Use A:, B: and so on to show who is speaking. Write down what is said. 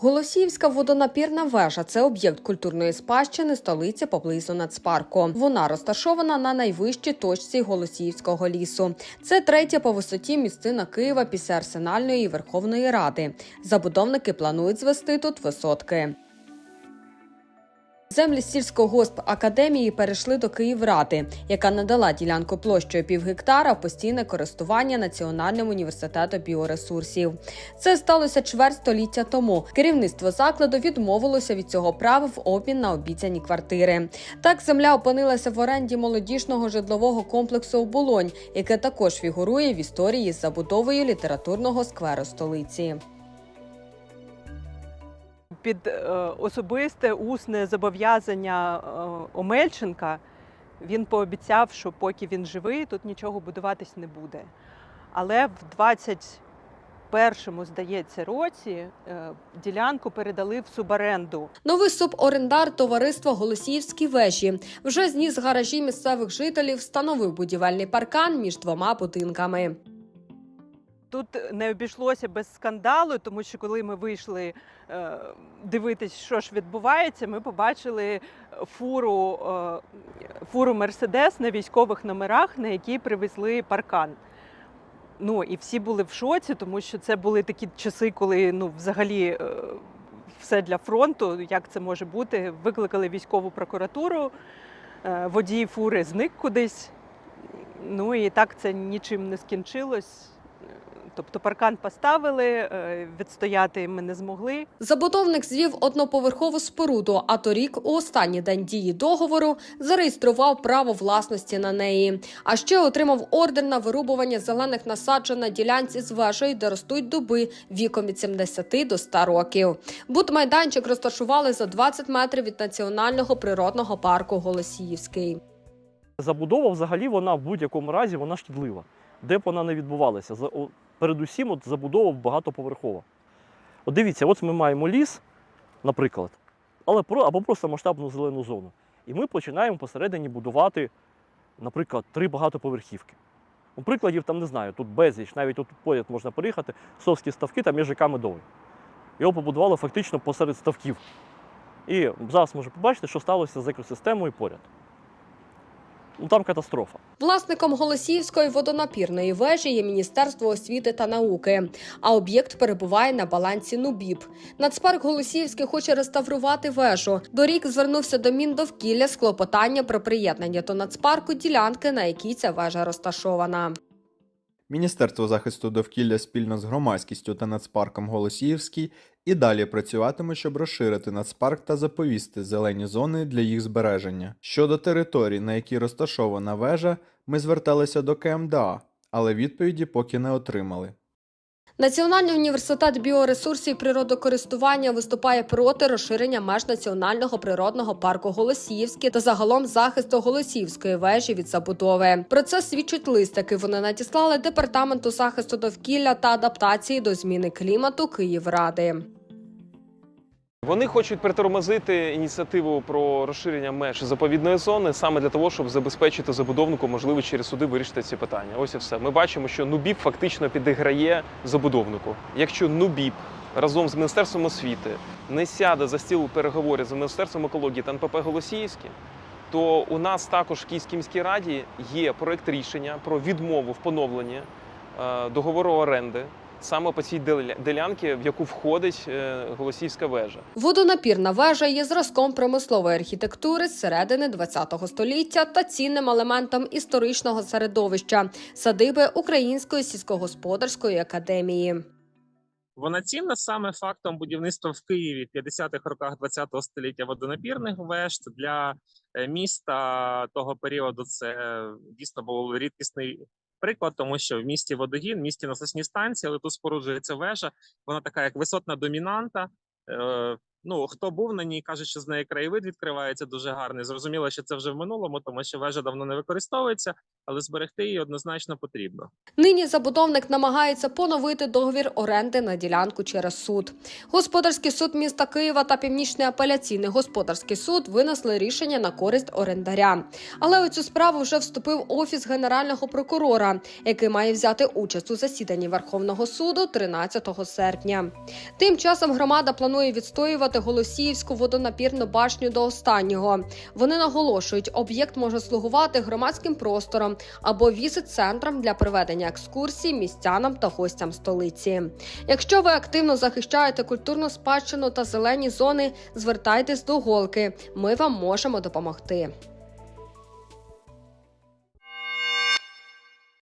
A: Голосіївська водонапірна вежа це об'єкт культурної спадщини столиці поблизу нацпарку. Вона розташована на найвищій точці Голосіївського лісу. Це третя по висоті місцина Києва після Арсенальної і Верховної Ради. Забудовники планують звести тут висотки. Землі сільськогосп академії перейшли до Київради, яка надала ділянку площею пів гектара в постійне користування Національним університетом біоресурсів. Це сталося чверть століття тому. Керівництво закладу відмовилося від цього права в обмін на обіцяні квартири. Так земля опинилася в оренді молодіжного житлового комплексу Оболонь, яке також фігурує в історії забудовою літературного скверу столиці.
B: Під е, особисте усне зобов'язання е, Омельченка він пообіцяв, що поки він живий, тут нічого будуватись не буде. Але в 21-му, здається, році е, ділянку передали в суборенду.
A: Новий суборендар товариства Голосіївські вежі вже зніс гаражі місцевих жителів, встановив будівельний паркан між двома будинками.
B: Тут не обійшлося без скандалу, тому що коли ми вийшли е, дивитись, що ж відбувається, ми побачили фуру, е, фуру Мерседес на військових номерах, на якій привезли паркан. Ну і всі були в шоці, тому що це були такі часи, коли ну, взагалі е, все для фронту. Як це може бути? Викликали військову прокуратуру, е, водій фури зник кудись. Ну і так це нічим не скінчилось. Тобто паркан поставили, е, відстояти ми не змогли.
A: Забудовник звів одноповерхову споруду, а торік, у останній день дії договору, зареєстрував право власності на неї. А ще отримав ордер на вирубування зелених насаджень на ділянці з вежею, де ростуть дуби віком від 70 до 100 років. Будмайданчик розташували за 20 метрів від національного природного парку Голосіївський.
C: Забудова взагалі вона в будь-якому разі вона шкідлива. Де б вона не відбувалася. Передусім, от забудова багатоповерхова. От дивіться, от ми маємо ліс, наприклад, але про, або просто масштабну зелену зону. І ми починаємо посередині будувати, наприклад, три багатоповерхівки. У прикладів там не знаю, тут безліч, навіть тут поряд можна приїхати, совські ставки, там є ЖК Медовий. Його побудували фактично посеред ставків. І зараз можна побачити, що сталося з екосистемою поряд. Ну там катастрофа.
A: Власником Голосіївської водонапірної вежі є Міністерство освіти та науки, а об'єкт перебуває на балансі НУБІП. Нацпарк Голосіївський хоче реставрувати вежу. Дорік звернувся до Міндовкілля з клопотання про приєднання до нацпарку ділянки, на якій ця вежа розташована.
D: Міністерство захисту довкілля спільно з громадськістю та нацпарком Голосіївський і далі працюватиме, щоб розширити нацпарк та заповісти зелені зони для їх збереження. Щодо територій, на якій розташована вежа, ми зверталися до КМДА, але відповіді поки не отримали.
A: Національний університет біоресурсів і природокористування виступає проти розширення меж національного природного парку Голосіївське та загалом захисту Голосіївської вежі від забудови. Про це свідчить лист, який вони надіслали департаменту захисту довкілля та адаптації до зміни клімату Київради.
E: Вони хочуть притормозити ініціативу про розширення меж заповідної зони саме для того, щоб забезпечити забудовнику можливість через суди вирішити ці питання. Ось і все. Ми бачимо, що НУБІП фактично підіграє забудовнику. Якщо НУБІП разом з Міністерством освіти не сяде за стіл переговорів з Міністерством екології та НПП Голосіївське, то у нас також в Київській міській раді є проект рішення про відмову в поновленні е, договору оренди саме по цій ділянці, в яку входить е, Голосіївська вежа.
A: Водонапірна вежа є зразком промислової архітектури з середини ХХ століття та цінним елементом історичного середовища садиби Української сільськогосподарської академії.
F: Вона цінна саме фактом будівництва в Києві в 50-х роках ХХ століття водонапірних веж для е, міста того періоду. Це е, дійсно був рідкісний приклад, тому що в місті водогін, в місті насосні станції, але тут споруджується вежа. Вона така як висотна домінанта. Ну хто був на ній, каже, що з неї краєвид відкривається дуже гарний. Зрозуміло, що це вже в минулому, тому що вежа давно не використовується, але зберегти її однозначно потрібно.
A: Нині забудовник намагається поновити договір оренди на ділянку через суд. Господарський суд міста Києва та Північний апеляційний господарський суд винесли рішення на користь орендаря. Але у цю справу вже вступив офіс генерального прокурора, який має взяти участь у засіданні Верховного суду 13 серпня. Тим часом громада планує відстоювати Голосіївську водонапірну башню до останнього. Вони наголошують, об'єкт може слугувати громадським простором або візит-центром для проведення екскурсій містянам та гостям столиці. Якщо ви активно захищаєте культурну спадщину та зелені зони, звертайтесь до голки. Ми вам можемо допомогти.